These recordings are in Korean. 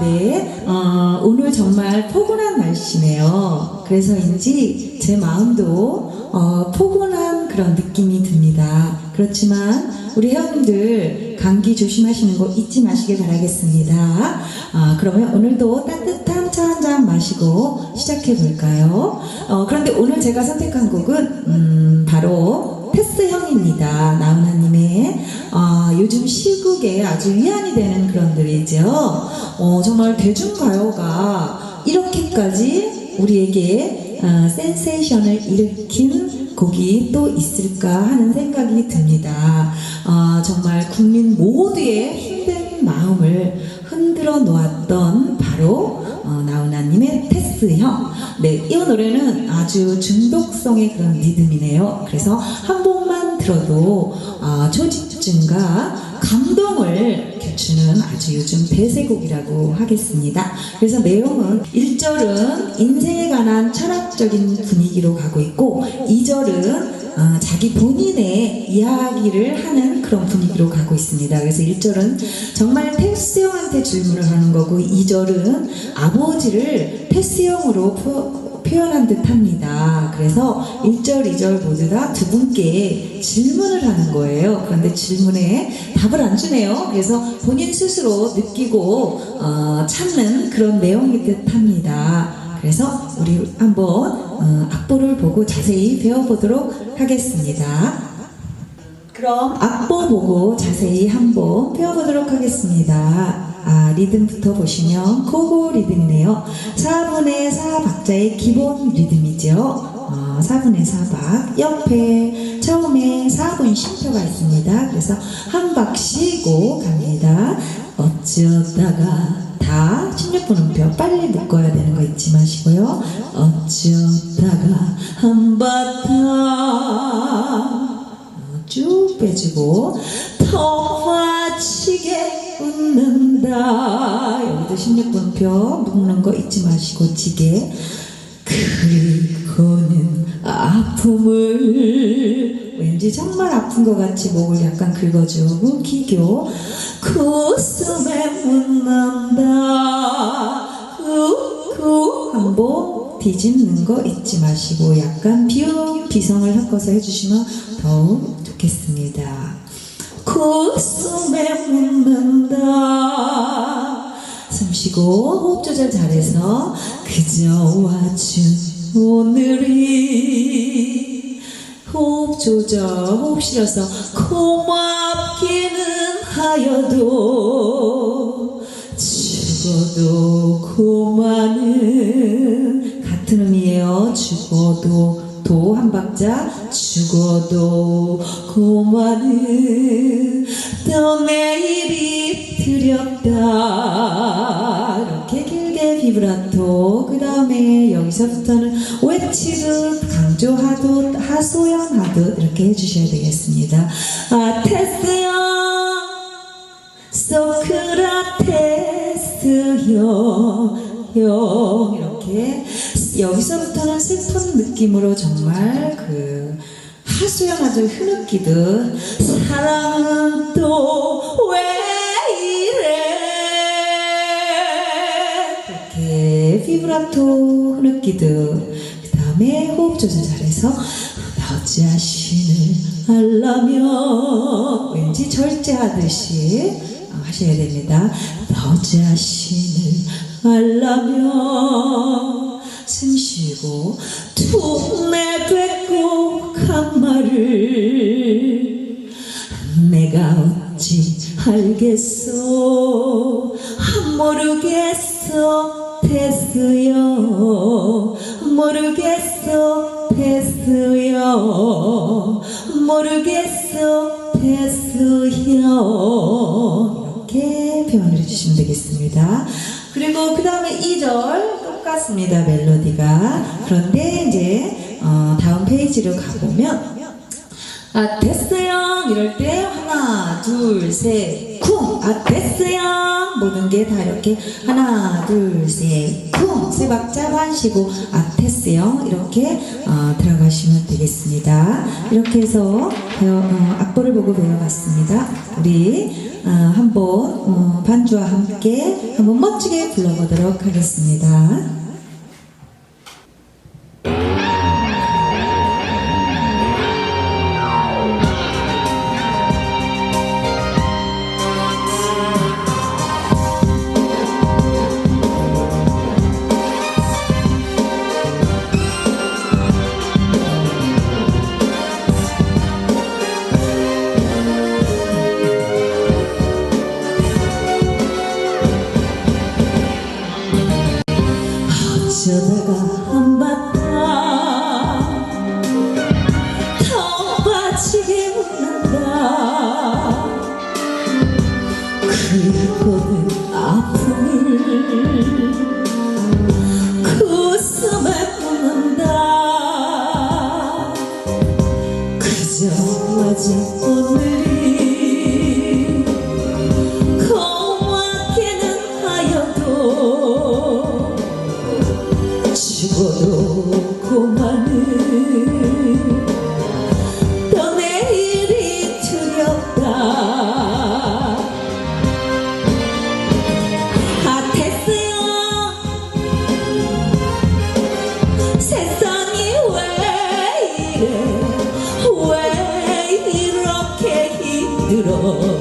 네, 어, 오늘 정말 포근한 날씨네요. 그래서인지 제 마음도 어, 포근한 그런 느낌이 듭니다. 그렇지만 우리 회원님들 감기 조심하시는 거 잊지 마시길 바라겠습니다. 아, 그러면 오늘도 따뜻한 차 한 잔 마시고 시작해 볼까요? 어, 그런데 오늘 제가 선택한 곡은 음, 바로 테스형입니다. 나훈아님의 아, 요즘 시국에 아주 위안이 되는 그런 노래죠. 어, 정말 대중가요가 이렇게까지 우리에게 아, 센세이션을 일으킨 곡이 또 있을까 하는 생각이 듭니다. 아, 정말 국민 모두의 힘든 마음을 흔들어 놓았던 바로 어, 나훈아님의 테스형. 네, 이 노래는 아주 중독성의 그런 리듬이네요. 그래서 한 번만 들어도 아, 초집중과 감동을 주는 아주 요즘 대세곡이라고 하겠습니다. 그래서 내용은 1절은 인생에 관한 철학적인 분위기로 가고 있고 2절은 아, 자기 본인의 이야기를 하는 그런 분위기로 가고 있습니다. 그래서 1절은 정말 테스 형한테 질문을 하는 거고 2절은 아버지를 테스 형으로 표- 표현한 듯 합니다. 그래서 1절, 2절 모두 다 두 분께 질문을 하는 거예요. 그런데 질문에 답을 안 주네요. 그래서 본인 스스로 느끼고 어, 찾는 그런 내용이 듯 합니다. 그래서 우리 한번 어, 악보를 보고 자세히 배워보도록 하겠습니다. 그럼 악보 보고 자세히 한번 배워보도록 하겠습니다. 아, 리듬부터 보시면 코고 리듬이네요. 4분의 4박자의 기본 리듬이죠. 어, 4분의 4박 옆에 처음에 4분 쉼표가 있습니다. 그래서 한 박 쉬고 갑니다. 어쩌다가 다 16분 음표 빨리 묶어야 되는 거 잊지 마시고요. 어쩌다가 한바탕 쭉 빼주고 더 마치게 웃는다. 여기도 16분표 묶는 거 잊지 마시고 지게. 그리고는 아픔을 왠지 정말 아픈 것 같이 목을 약간 긁어주고 기교. 그 숨에 묻는다. 그 한번 뒤집는 거 잊지 마시고 약간 비음 비성을 섞어서 해주시면 더욱 좋겠습니다. 그 숨에 묻는다. 숨 쉬고 호흡 조절 잘해서 그저 와준 오늘이 호흡 조절 호흡 실어서 고맙기는 하여도 죽어도 고마는 같은 의미예요. 죽어도 도 한 박자 죽어도 고마는 또 내일이 두렵다. 이렇게 길게 비브라토 그 다음에 여기서부터는 외치듯 강조하듯 하소연하듯 이렇게 해주셔야 되겠습니다. 아 테스요. 소크라테스요. 요. 이렇게 여기서부터는 슬픈 느낌으로 정말 그 아주 흐느끼듯 사랑은 또왜 이래 이렇게 비브라토 흐느끼듯 그 다음에 호흡 조절 잘해서 너 자신을 알라면 왠지 절제하듯이 어, 하셔야 됩니다. 너 자신을 알라면 숨 쉬고 툭 내뱉고 간 말을 내가 어찌 알겠어 모르겠어 테스요. 모르겠어 테스요. 모르겠어 테스요. 이렇게 표현을 해주시면 되겠습니다. 그리고 그 다음에 2절 똑같습니다 멜로디가 그런데 이제 어, 다음 페이지로 가보면 아, 됐어요. 이럴 때 하나, 둘, 셋, 쿵 쿵! 아, 됐어요! 모든 게 다 이렇게 하나, 둘, 셋, 쿵! 세 박자 반 쉬고, 아, 됐어요. 이렇게 어, 들어가시면 되겠습니다. 이렇게 해서 배워, 어, 악보를 보고 배워봤습니다. 우리 어, 한번 어, 반주와 함께 한번 멋지게 불러보도록 하겠습니다. 고마는 또 내일이 두렵다 아 됐어요 세상이 왜 이래? 왜 이렇게 힘들어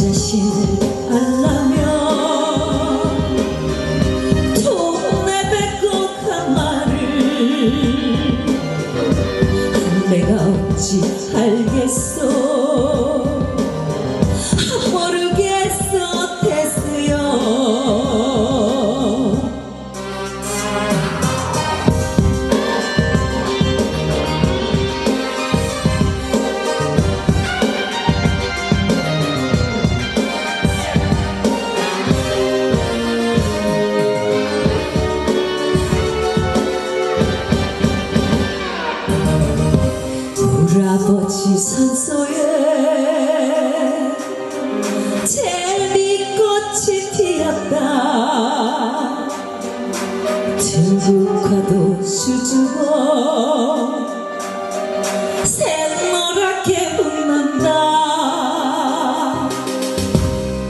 这些。 아버지 산소에 제비꽃이 피었다. 들국화도 수줍어 새노랗게 웃는다.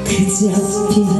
그저 피는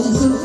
Oh,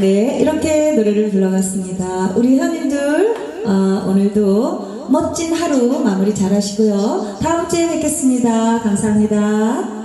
네 이렇게 노래를 불러봤습니다 우리 현인들 어, 오늘도 멋진 하루 마무리 잘 하시고요. 다음 주에 뵙겠습니다. 감사합니다.